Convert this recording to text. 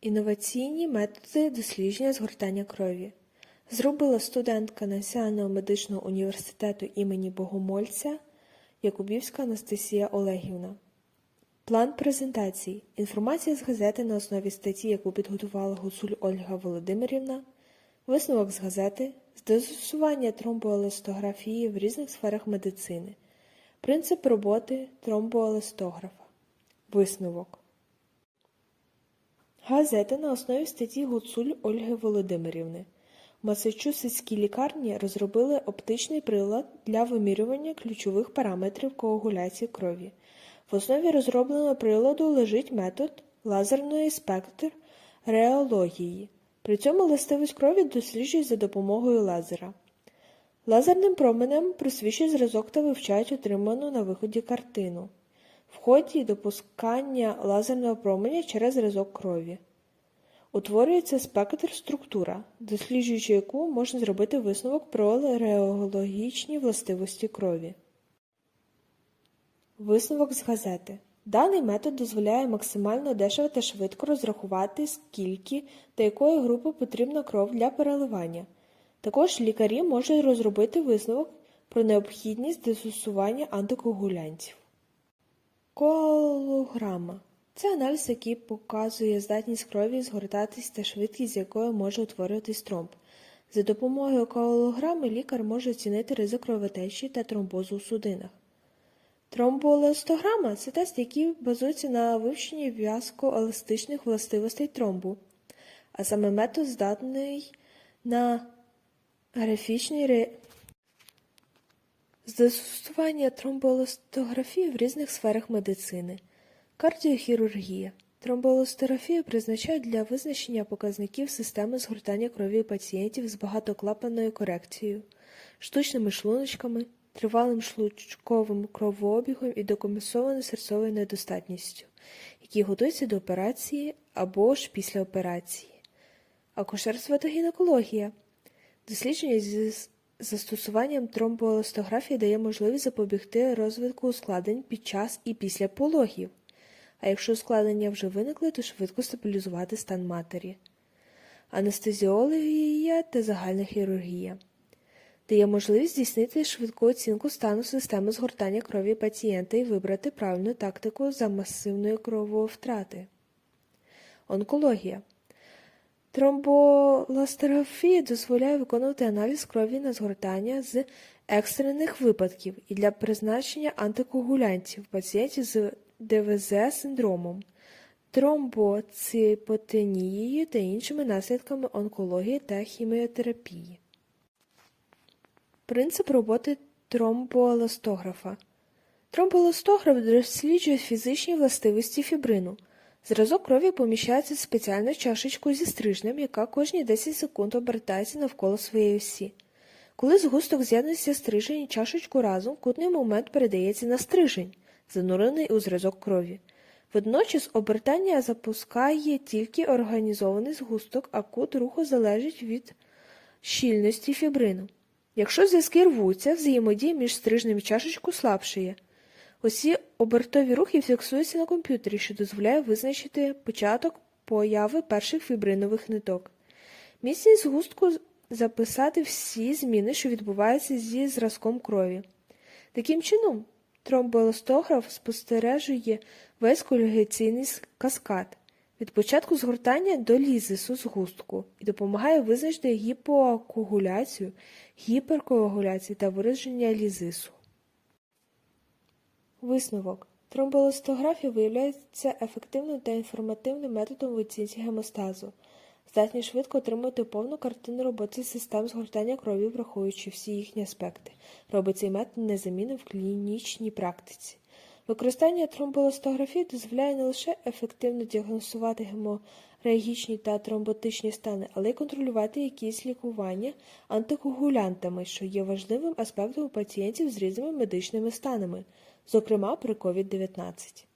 Інноваційні методи дослідження згортання крові зробила студентка Національного медичного університету імені Богомольця Якубівська Анастасія Олегівна. План презентації. Інформація з газети на основі статті, яку підготувала Гуцуль Ольга Володимирівна. Висновок з газети. Застосування тромбоеластографії в різних сферах медицини. Принцип роботи тромбоеластографа. Висновок. Газета на основі статті Гуцуль Ольги Володимирівни. В Масачусетській лікарні розробили оптичний прилад для вимірювання ключових параметрів коагуляції крові. В основі розробленого приладу лежить метод лазерної спектр реології. При цьому властивість крові досліджують за допомогою лазера. Лазерним променем просвічують зразок та вивчають отриману на виході картину. В ході допускання лазерного променя через зразок крові. Утворюється спектр структура, досліджуючи яку можна зробити висновок про реологічні властивості крові. Висновок з газети. Даний метод дозволяє максимально дешево та швидко розрахувати, скільки та якої групи потрібна кров для переливання. Також лікарі можуть розробити висновок про необхідність застосування антикоагулянтів. Коалограма це аналіз, який показує здатність крові згортатись та швидкість, з якою може утворюватись тромб. За допомогою коалограми лікар може оцінити ризик кровотечі та тромбозу у судинах. Тромбоеластограма – це тест, який базується на вивченні в'язкоеластичних властивостей тромбу, а саме метод здатний на графічний ре... застосування тромбоеластографії в різних сферах медицини. Кардіохірургія. Тромбоеластографію призначають для визначення показників системи згортання крові пацієнтів з багатоклапанною корекцією, штучними шлуночками, тривалим шлунковим кровообігом і докомпенсованою серцевою недостатністю, які готуються до операції або ж після операції. Акушерство та гінекологія. Дослідження зі застосуванням тромбоеластографії дає можливість запобігти розвитку ускладнень під час і після пологів. А якщо ускладнення вже виникли, то швидко стабілізувати стан матері. Анестезіологія та загальна хірургія дає можливість здійснити швидку оцінку стану системи згортання крові пацієнта і вибрати правильну тактику за масивної крововтрати. Онкологія. Тромболастографія дозволяє виконувати аналіз крові на згортання з екстрених випадків і для призначення антикоагулянтів пацієнтів з ДВЗ синдромом, тромбоципотенією та іншими наслідками онкології та хіміотерапії. Принцип роботи тромбоеластографа. Тромбоеластограф досліджує фізичні властивості фібрину. Зразок крові поміщається в спеціальну чашечку зі стрижнем, яка кожні 10 секунд обертається навколо своєї осі. Коли згусток з'єднується стрижень і чашечку разом, кутний момент передається на стрижень, занурений у зразок крові. Водночас обертання запускає тільки організований згусток, а кут руху залежить від щільності фібрину. Якщо зв'язки рвуться, взаємодія між стрижнем і чашечкою слабшає. Усі обертові рухи фіксуються на комп'ютері, що дозволяє визначити початок появи перших фібринових ниток. Міцність згустку записати всі зміни, що відбуваються зі зразком крові. Таким чином, тромбоеластограф спостережує весь коагуляційний каскад від початку згортання до лізису згустку і допомагає визначити гіпокоагуляцію, гіперкоагуляцію та вираження лізису. Висновок. Тромбоеластографія виявляється ефективним та інформативним методом в оцінці гемостазу, здатні швидко отримати повну картину роботи систем згортання крові, враховуючи всі їхні аспекти. Робить цей метод незамінним в клінічній практиці. Використання тромбоеластографії дозволяє не лише ефективно діагностувати геморагічні та тромботичні стани, але й контролювати якісь лікування антикоагулянтами, що є важливим аспектом у пацієнтів з різними медичними станами, зокрема при COVID-19.